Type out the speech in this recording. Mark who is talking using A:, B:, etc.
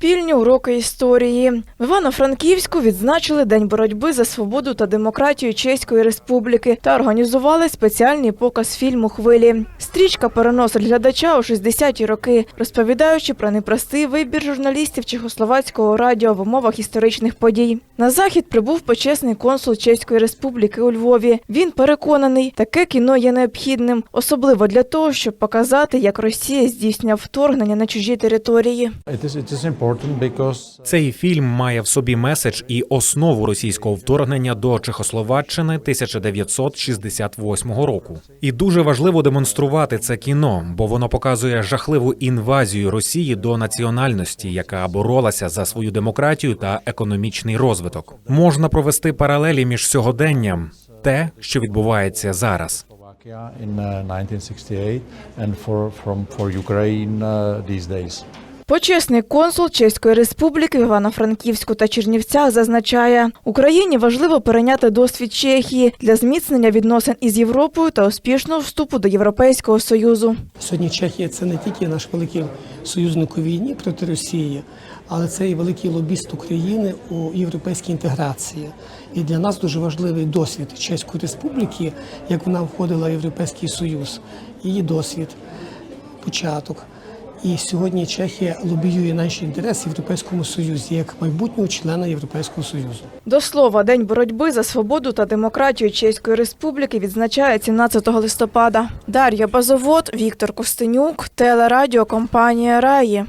A: Спільні уроки історії в Івано-Франківську відзначили День боротьби за свободу та демократію Чеської Республіки та організували спеціальний показ фільму Хвилі. Стрічка переносить глядача у 60-ті роки, розповідаючи про непростий вибір журналістів Чехословацького радіо в умовах історичних подій. На захід прибув почесний консул Чеської Республіки у Львові. Він переконаний, таке кіно є необхідним, особливо для того, щоб показати, як Росія здійснює вторгнення на чужі території.
B: It
C: Цей фільм має в собі меседж і основу російського вторгнення до Чехословаччини 1968 року. І дуже важливо демонструвати це кіно, бо воно показує жахливу інвазію Росії до національності, яка боролася за свою демократію та економічний розвиток. Можна провести паралелі між сьогоденням, те, що відбувається зараз.
B: In uh, 1968 and for, from, for Ukraine uh, these days.
A: Почесний консул Чеської Республіки Івано-Франківську та Чернівцях зазначає, Україні важливо перейняти досвід Чехії для зміцнення відносин із Європою та успішного вступу до Європейського союзу.
D: Сьогодні Чехія це не тільки наш великий союзник у війні проти Росії, але це і великий лобіст України у європейській інтеграції. І для нас дуже важливий досвід Чеської республіки, як вона входила в Європейський Союз, її досвід, початок. І сьогодні Чехія лобіює наші інтереси в Європейському Союзі як майбутнього члена Європейського Союзу.
A: До слова, День боротьби за свободу та демократію Чеської Республіки відзначає 17 листопада. Дар'я Базовод, Віктор Костенюк, телерадіокомпанія Раї.